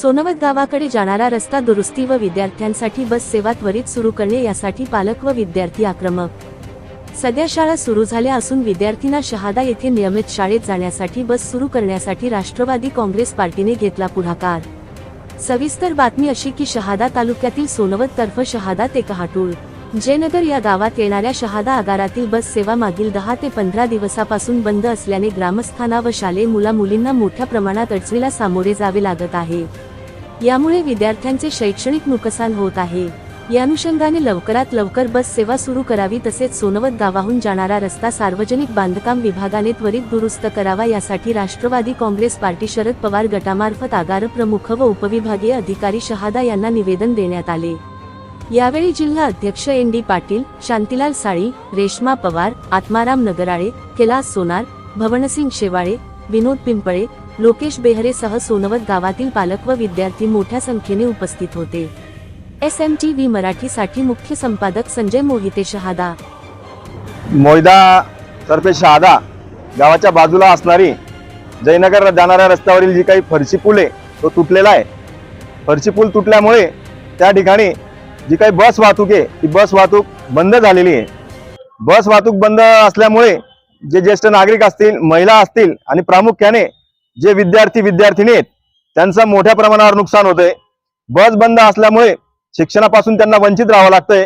सोनवत गावाकडे जाणारा रस्ता दुरुस्ती व विद्यार्थ्यांसाठी बस सेवा त्वरित सुरू करणे यासाठी पालक व विद्यार्थी आक्रमक. सध्या शाळा सुरू झाल्या असून विद्यार्थ्यांना शहादा येथे नियमित शाळेत जाण्यासाठी बस सुरू करण्यासाठी राष्ट्रवादी काँग्रेस पार्टीने घेतला पुढाकार. सविस्तर बातमी अशी की शहादा तालुक्यातील सोनवत तर्फ शहादा ते कहाटूळ. जयनगर या गावात येणाऱ्या शहादा आगारातील बस सेवा मागील दहा ते पंधरा दिवसापासून बंद असल्याने ग्रामस्थांना व शालेय मुला मुलींना मोठ्या प्रमाणात अडचणीला सामोरे जावे लागत आहे. यामुळे विद्यार्थ्यांचे शैक्षणिक नुकसान होत आहे. या अनुषंगाने लवकरात लवकर बस सेवा सुरू करावी तसेच सोनवत गावाहून जाणारा रस्ता सार्वजनिक बांधकाम विभागाने त्वरित दुरुस्त करावा यासाठी राष्ट्रवादी काँग्रेस पार्टी शरद पवार गटामार्फत आगार प्रमुख व उपविभागीय अधिकारी शहादा यांना निवेदन देण्यात आले. यावेळी जिल्हा अध्यक्ष एन डी पाटील शांतीलाल साळी रेश्मा पवार आत्माराम नगराळे कैलास सोनार भवनसिंग शेवाळे विनोद पिंपळे लोकेश बेहरेसह सोनवत गावातील पालक व विद्यार्थी मोठ्या संख्येने उपस्थित होते. एस एम टी व्ही मराठीसाठी मुख्य संपादक संजय मोहिते शहादा. मोयदा तर्फे शहादा गावाच्या बाजूला असणारी जयनगर जाणाऱ्या रस्त्यावरील जी काही फरशी पूल आहे तो तुटलेला आहे. फरशी पूल तुटल्यामुळे त्या ठिकाणी जी काही बस वाहतूक आहे ती बस वाहतूक बंद झालेली आहे. बस वाहतूक बंद असल्यामुळे जे ज्येष्ठ नागरिक असतील महिला असतील आणि प्रामुख्याने जे विद्यार्थी विद्यार्थिनी आहेत त्यांचं मोठ्या प्रमाणावर नुकसान होतंय. बस बंद असल्यामुळे शिक्षणापासून त्यांना वंचित राहावं लागतंय.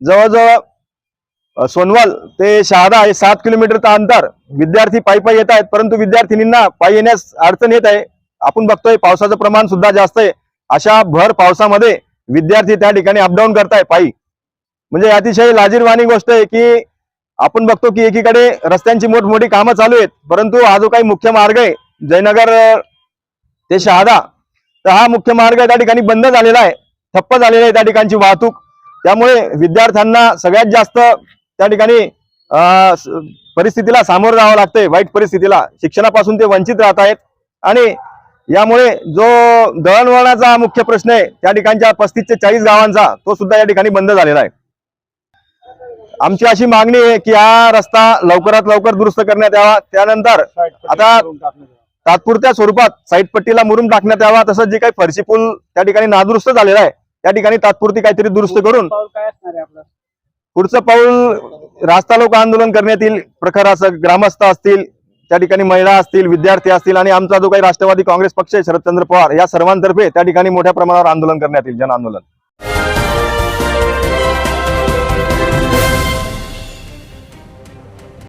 जवळजवळ सोनवाल ते शहादा हे सात किलोमीटरचं अंतर. विद्यार्थी पायी पायी येत आहेत परंतु विद्यार्थिनींना पायी येण्यास अडचण येत आहे. आपण बघतोय पावसाचं प्रमाण सुद्धा जास्त आहे. अशा भर पावसामध्ये विद्यार्थी त्या ठिकाणी अपडाऊन करताय पायी. म्हणजे अतिशय लाजीरवाणी गोष्ट आहे की आपण बघतो की एकीकडे रस्त्यांची मोठमोठी कामं चालू आहेत परंतु हा जो काही मुख्य मार्ग आहे. जयनगर ते शहादा. तर हा मुख्य मार्ग त्या ठिकाणी बंद झालेला आहे ठप्प झालेला आहे त्या ठिकाणची वाहतूक. त्यामुळे विद्यार्थ्यांना सगळ्यात जास्त त्या ठिकाणी परिस्थितीला सामोरं जावं लागतंय वाईट परिस्थितीला. शिक्षणापासून ते वंचित राहत आहेत. आणि यामुळे जो दळणवळणाचा मुख्य प्रश्न आहे त्या ठिकाणच्या पस्तीस ते चाळीस गावांचा तो सुद्धा या ठिकाणी बंद झालेला आहे. आमची अशी मागणी आहे की हा रस्ता लवकरात लवकर दुरुस्त करण्यात यावा. त्यानंतर आता तात्पुरत्या स्वरूपात साईड पट्टीला मुरुम टाकण्यात यावा तसंच जे काही फरशी पूल त्या ठिकाणी नादुरुस्त झालेला आहे त्या ठिकाणी तात्पुरती काहीतरी दुरुस्त करून पुढचं पाऊल रास्ता लोक आंदोलन करण्यात येईल प्रखर असं ग्रामस्थ असतील त्या ठिकाणी महिला असतील विद्यार्थी असतील आणि आमचा जो काही राष्ट्रवादी काँग्रेस पक्ष आहे शरदचंद्र पवार या सर्वांतर्फे त्या ठिकाणी मोठ्या प्रमाणावर आंदोलन करण्यात येईल जन आंदोलन